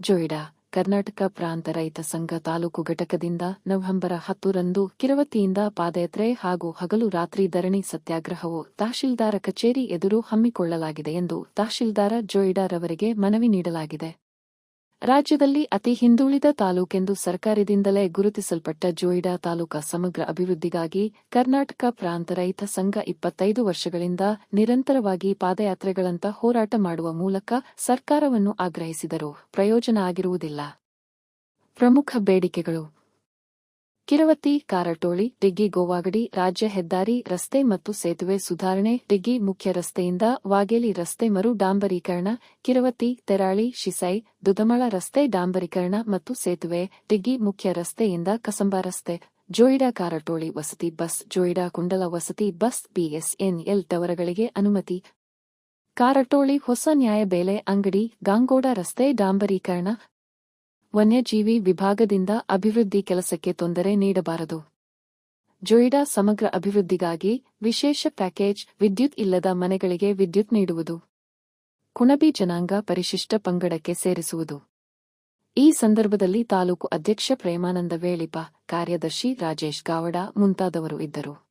ಜೋಯಿಡಾ, ಕರ್ನಾಟಕ ಪ್ರಾಂತ ರೈತ ಸಂಘ ತಾಲೂಕು ಘಟಕದಿಂದ ನವೆಂಬರ್ ಹತ್ತರಂದು ಕಿರವತಿಯಿಂದ ಪಾದಯಾತ್ರೆ ಹಾಗೂ ಹಗಲು ರಾತ್ರಿ ಧರಣಿ ಸತ್ಯಾಗ್ರಹವು ತಹಶೀಲ್ದಾರ ಕಚೇರಿ ಎದುರು ಹಮ್ಮಿಕೊಳ್ಳಲಾಗಿದೆ ಎಂದು ತಹಶೀಲ್ದಾರ ಜೋಯಿಡಾರವರಿಗೆ ಮನವಿ ನೀಡಲಾಗಿದೆ. ರಾಜ್ಯದಲ್ಲಿ ಅತಿ ಹಿಂದುಳಿದ ತಾಲೂಕೆಂದು ಸರ್ಕಾರದಿಂದಲೇ ಗುರುತಿಸಲ್ಪಟ್ಟ ಜೋಯಿಡಾ ತಾಲೂಕಾ ಸಮಗ್ರ ಅಭಿವೃದ್ಧಿಗಾಗಿ ಕರ್ನಾಟಕ ಪ್ರಾಂತ ರೈತ ಸಂಘ ಇಪ್ಪತ್ತೈದು ವರ್ಷಗಳಿಂದ ನಿರಂತರವಾಗಿ ಪಾದಯಾತ್ರೆಗಳಂತ ಹೋರಾಟ ಮಾಡುವ ಮೂಲಕ ಸರ್ಕಾರವನ್ನು ಆಗ್ರಹಿಸಿದರು. ಪ್ರಯೋಜನ ಆಗಿರುವುದಿಲ್ಲ. ಪ್ರಮುಖ ಬೇಡಿಕೆಗಳು. ಕಿರವತಿ ಕಾರಟೋಳಿ, ಡಿಗ್ಗಿ ಗೋವಾಗಡಿ, ರಾಜ್ಯ ಹೆದ್ದಾರಿ, ರಸ್ತೆ ಮತ್ತು ಸೇತುವೆ ಸುಧಾರಣೆ, ಡಿಗ್ಗಿ ಮುಖ್ಯ ರಸ್ತೆಯಿಂದ ವಾಗೇಲಿ ರಸ್ತೆ ಮರು ಡಾಂಬರೀಕರಣ ಕಿರವತಿ ತೆರಾಳಿ, ಶಿಸೈ ದುದಮಳ ರಸ್ತೆ ಡಾಂಬರೀಕರಣ ಮತ್ತು ಸೇತುವೆ, ಡಿಗ್ಗಿ ಮುಖ್ಯ ರಸ್ತೆಯಿಂದ ಕಸಂಬ ರಸ್ತೆ, ಜೋಯಿಡಾ ಕಾರಟೋಳಿ ವಸತಿ ಬಸ್, ಜೋಯಿಡಾ ಕುಂಡಲ ವಸತಿ ಬಸ್, ಬಿಎಸ್ಎನ್ಎಲ್ ತವರಗಳಿಗೆ ಅನುಮತಿ. ಕಾರಟೋಳಿ ಹೊಸ ನ್ಯಾಯಬೇಲೆ ಅಂಗಡಿ, ಗಾಂಗೋಡ ರಸ್ತೆ ಡಾಂಬರೀಕರಣ ವನ್ಯಜೀವಿ ವಿಭಾಗದಿಂದ ಅಭಿವೃದ್ಧಿ ಕೆಲಸಕ್ಕೆ ತೊಂದರೆ ನೀಡಬಾರದು. ಜೊಯಿಡಾ ಸಮಗ್ರ ಅಭಿವೃದ್ಧಿಗಾಗಿ ವಿಶೇಷ ಪ್ಯಾಕೇಜ್ ವಿದ್ಯುತ್ ಇಲ್ಲದ ಮನೆಗಳಿಗೆ ವಿದ್ಯುತ್ ನೀಡುವುದು. ಕುಣಬಿ ಜನಾಂಗ ಪರಿಶಿಷ್ಟ ಪಂಗಡಕ್ಕೆ ಸೇರಿಸುವುದು. ಈ ಸಂದರ್ಭದಲ್ಲಿ ತಾಲೂಕು ಅಧ್ಯಕ್ಷ ಪ್ರೇಮಾನಂದ ವೇಳಿಪ, ಕಾರ್ಯದರ್ಶಿ ರಾಜೇಶ್ ಗಾವಡ ಮುಂತಾದವರು ಇದ್ದರು.